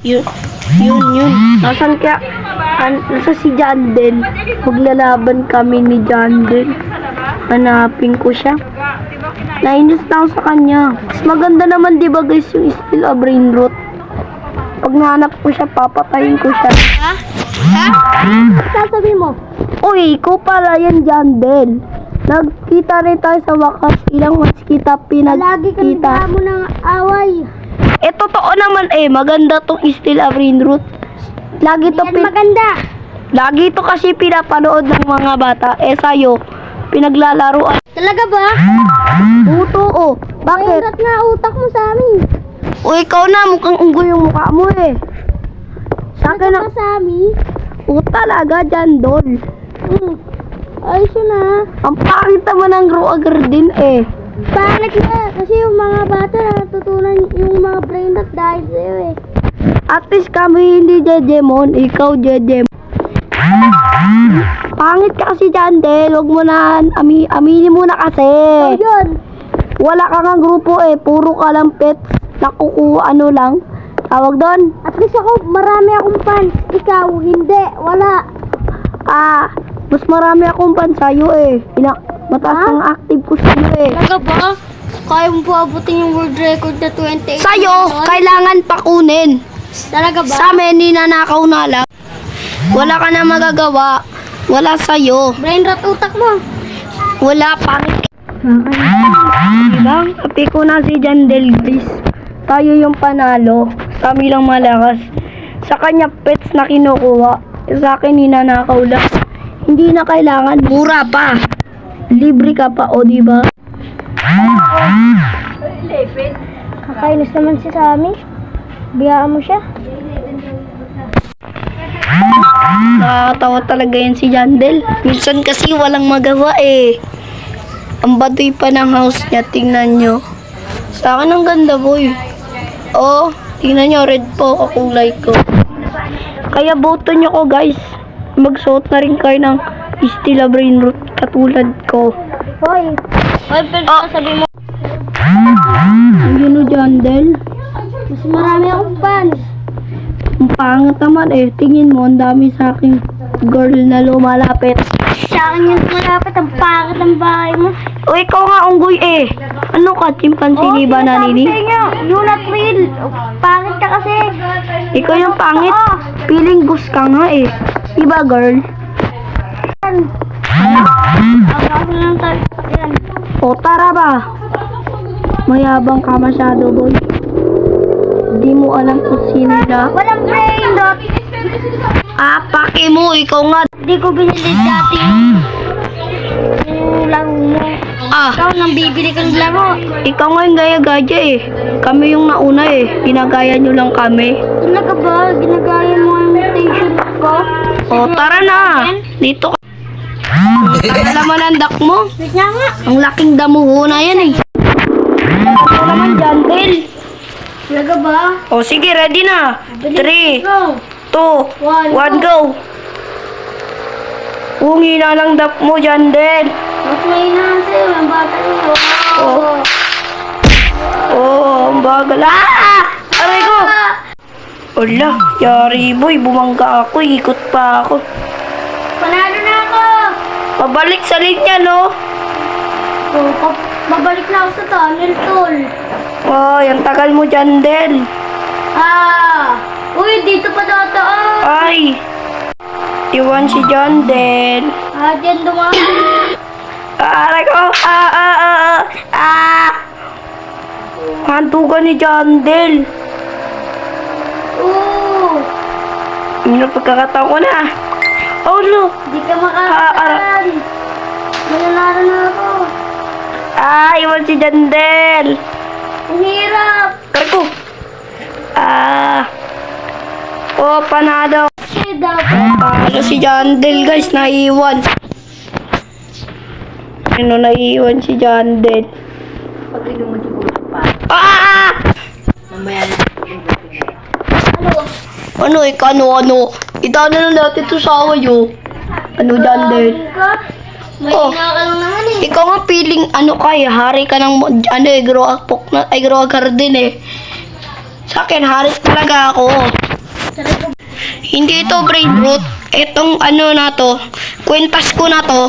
Yun, yun, yun. Nasaan kaya? An, nasa si Jandel. Maglalaban kami ni Jandel. Hanapin ko siya. Nainis na ako sa kanya. Mas maganda naman, di ba guys, yung still a brain rot. Pag nahanap ko siya, papatayin ko siya. Ha? Ha? Sasabi mo? Uy, ikaw pala yan, Jandel. Nagkita rin tayo sa wakas. Ilang months kita Lagi kang pinagkita. mo ng away. Eh, totoo naman eh. Maganda tong still a brain root. Lagi to, Yan pin- maganda. lagi to kasi pinapanood ng mga bata. Eh, sa'yo, pinaglalaruan. Talaga ba? Puto, oh. Bakit? Bakit? nga utak mo sa amin. O, ikaw na. Mukhang unggoy yung mukha mo eh. Sa akin na. Ka sa amin? O, talaga, Jandol. Hmm. Ayos yun ah. Ang pangit naman ng Roa Garden eh. Pangit na. Kasi yung mga bata natutunan yung mga brain rot dahil sa'yo eh. At least kami hindi Jejemon. Ikaw, Jejemon. Pangit ka kasi, Jandel. Huwag mo na, ami, aminin mo na kasi. So yun. Wala ka nga grupo eh. Puro ka lang pets. Nakukuha ano lang. Tawag doon. At least ako, marami akong fans. Ikaw, hindi. Wala. Ah, mas marami akong fan sa'yo eh. Ina mataas ang active ko sa'yo eh. Talaga ba? Kaya mo po abutin yung world record na 28 Sa'yo, million? kailangan pakunin. Talaga ba? Sa amin, ninanakaw na lang. Wala ka na magagawa. Wala sa'yo. Brain rot utak mo. Wala pangit. Diba? Kapi ko na si Jandel, guys. Tayo yung panalo. Kami lang malakas. Sa kanya, pets na kinukuha. Sa akin, ninanakaw lang. Hindi na kailangan. Mura pa. Libre ka pa, o diba? Kakainis naman si Sammy. Biyaan mo siya. Nakakatawa talaga yan si Jandel. Minsan kasi walang magawa eh. Ang baduy pa ng house niya, tingnan nyo. Sa akin ang ganda boy. Oh, tingnan nyo, red po ako kulay ko. Kaya boto nyo ko guys. Magsuot na rin kayo ng Stila Brain Root katulad ko. Hoy. Hoy, pero Oh. sabi mo, Yun o Jandel. mas marami akong fans. Ang pangit naman eh. Tingin mo, ang dami sa aking girl na lumalapit. Sa akin yung malapit, ang pangit ng bahay mo. O ikaw nga unggoy eh. Ano ka, chimpanzee ba sinasabi nanini? sa inyo, you're not real. Pangit ka kasi. Ikaw yung pangit. Oo. Feeling boss ka nga eh. Diba girl? Lang tayo yan. O tara ba? Mayabang ka masyado boy. Di mo alam kung sino na. Walang brain rot. Ah, paki mo. Ikaw nga. Di ko binili dati yung laro mo. Ah, Ikaw nang bibili kang laro. ikaw nga yung gaya-gaya eh. Kami yung nauna eh. Ginagaya nyo lang kami. Talaga ba? Ginagaya mo ang mutation ko? O tara na. Dito ka. Ang laman ang dak mo. Ang laking damuho na yan eh. Ano naman dyan, Bill? Talaga ba? O sige, ready na. 3, Go. 2, One, 1, go. Ungi na lang dap mo dyan, Del. Mas may inahan sa'yo. Ang bata niyo. Oh. Oh, ang bagal. Ah! Aray ko! Wala, yari boy, bumangga ako, ikot pa ako. Panalo na. Pabalik sa linya, no? Oh, pa- babalik na ako sa tunnel, tol. Ay, ang tagal mo dyan, Del. Ah! Uy, dito pa dadaan. Ay, iwan si John, Del. Ah, dyan dumaan. Ah, Aray ko! Ah, ah, ah, ah! Ah! Hantugan ni John, Del. Oo. Ano pagkakataon ko na? Oh, no! Di ka Ah, makakataan. Mananalo na ako. Ah, iwan si John, Del. Ang hirap. Karko! Ah! Oh, panado! Dapat. Paano si John Del, guys? Naiwan. Ano naiwan si John Del? Ah! Ano? Ano, ikaw, ano, ano? Itaw na lang natin to sa away, oh. Ano, Del? Ka? May Oh. ina ka lang naman eh. Ikaw nga feeling, ano ka eh, hari ka ng, mo- ano eh, grow up, na, ay, grow garden eh. Sa akin, hari talaga ako. Hindi ito brain rot. Itong ano na to, kwentas ko na to.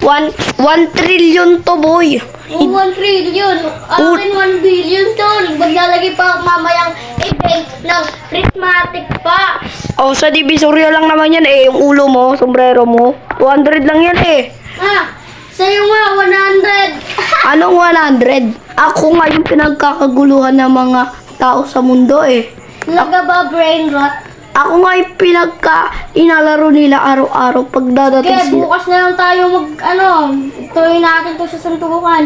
1 1 trillion to boy. Oh, 1 trillion. Akin 1 billion to. Maglalagay pa ako mamayang event ng prismatic pa. O sa divisoria lang naman yan eh, yung ulo mo, sombrero mo. 200 lang yan eh. Ah, sa'yo nga, 100. Anong 100? Ako nga yung pinagkakaguluhan ng mga tao sa mundo eh. Talaga ba brain rot? Ako nga yung pinagka inalaro nila araw-araw pag dadating Kaya sila. bukas na lang tayo mag, ano, tuloy natin to sa santukan.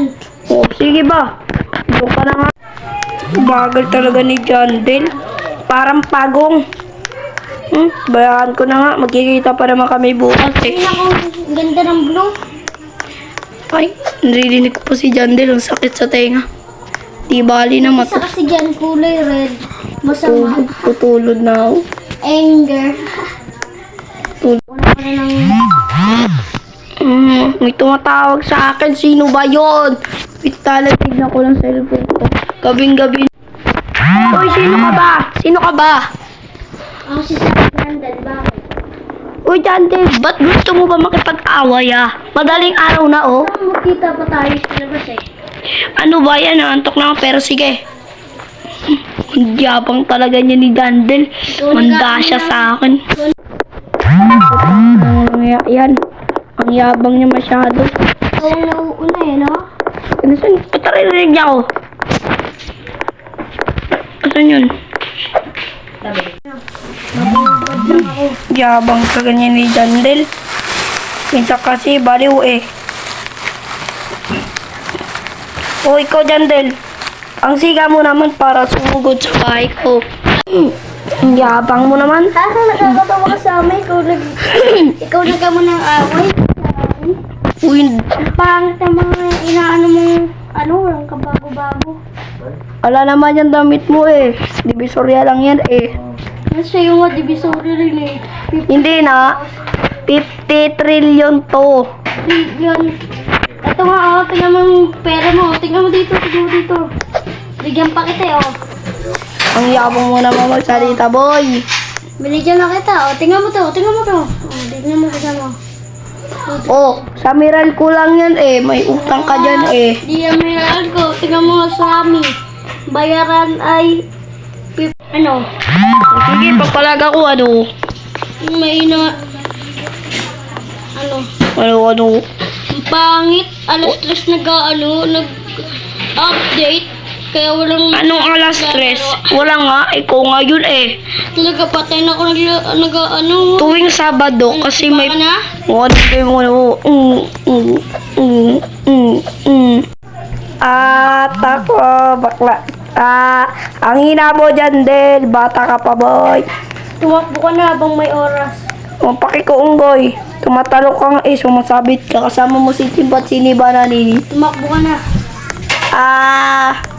O, sige ba? Doon ka na nga. Bagal talaga ni John Del. Parang pagong. Hmm, bayaan ko na nga. Magkikita pa naman kami bukas eh. Ang ganda ng blue. Ay, narinig ko pa si John Del. Ang sakit sa tenga. Di bali na Isa matu- kasi dyan, kulay red. Masama. tutulog na ako. Anger. Tulog. Wala ka na ng... Mm, may tumatawag sa akin. Sino ba yon? Wait, talatig na ko ng cellphone ko. Gabing-gabi. Uy, sino ka ba? Sino ka ba? Ako si Sarah Brandon, bakit? Uy, Dante, ba't gusto mo ba makipag-away ah? Madaling araw na oh. Parang magkita pa tayo sa labas eh. Ano ba yan? Antok na ako, pero sige. Ang yabang talaga niya ni Dandel. Manda siya sa akin. Yan. Ang yabang niya masyado. Ang nauuna eh, no? Ano saan? Ba't narinig niya ako? Asan yun? Yabang talaga niya ni Dandel. Minsan kasi baliw eh. O ikaw Dandel. Ang siga mo naman para sumugod sa bahay ko. Ang yabang mo naman. Ha? Nakakatawa ka sa amin. Ikaw nag... ikaw nagka mo ng away. Uy, Ang pangit ng mga inaano mong... Ano, walang kabago-bago. ala naman yung damit mo eh. Divisoria lang yan eh. Nasa iyo nga, divisory rin eh. Hindi na. 50 trillion to. Billion. Ito nga, oh, tingnan mo yung pera mo. Tingnan mo dito, tingnan mo dito. Bigyan pa kita eh, oh. Ang yabang mo naman magsalita, boy. Binigyan na kita, oh. Tingnan mo to, tingnan mo to. Oh, tingnan mo, tingnan mo. Oh, sa Miral ko lang yan eh. May utang ka dyan eh. Di yan may nalal ko. Tingnan mo sa amin. Bayaran ay... Pip, ano? Sige, pagpalag ako ano. May na... Ano? Ano, ano. Ang pangit. Alas tres nag ano, nag-update. Kaya walang... Anong alas stress? Wala nga, ikaw nga yun eh. Talaga patay na ako nag, nag ano. Tuwing Sabado, kasi may... Na? Ano ba mo ano? Mm. At ako, bakla. Ah, ang hina mo dyan, Del. Bata ka pa, boy. Tumakbo ka na habang may oras. Ang pakikuunggoy. Tumatalo ka nga eh, sumasabit ka. Kasama mo si Timbat, siniba na nini. Tumakbo ka na. Ah,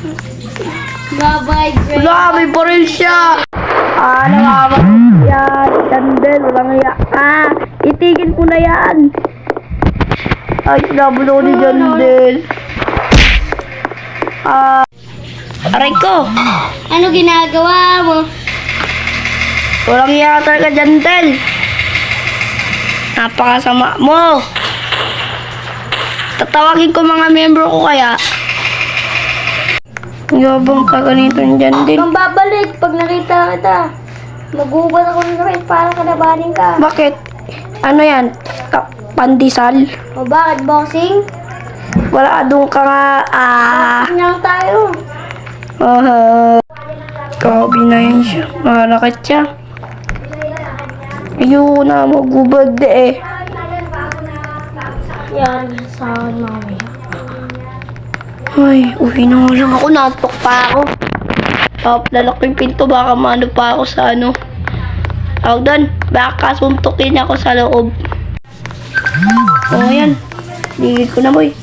Bye-bye, Greg. grabe pa rin siya. Ah, nakakabat yan. Dandel, walang iya. Ah, itigil ko na yan. Ay, nabulo ni Dandel. Ah, aray ko. Ano ginagawa mo? Walang iya talaga, Dandel. Napakasama mo. Tatawagin ko mga member ko kaya. Yabang ka ganito dyan din. Kung babalik pag nakita kita. Magubad ako ng rin para kalabanin ka. Bakit? Ano yan? Ka- pandesal? O bakit boxing? Wala doon ka nga. Ah. Boxing lang tayo. Uh, Grabe na yun siya. Malakit siya. Ayun na, magubad eh. Yan sa akin mamaya. Ay, uwi na nga lang ako. Natok pa ako. Top, lalak yung pinto. Baka maano pa ako sa ano. Tawag doon. Baka suntukin ako sa loob. Oh, yan. Ligid ko na, boy.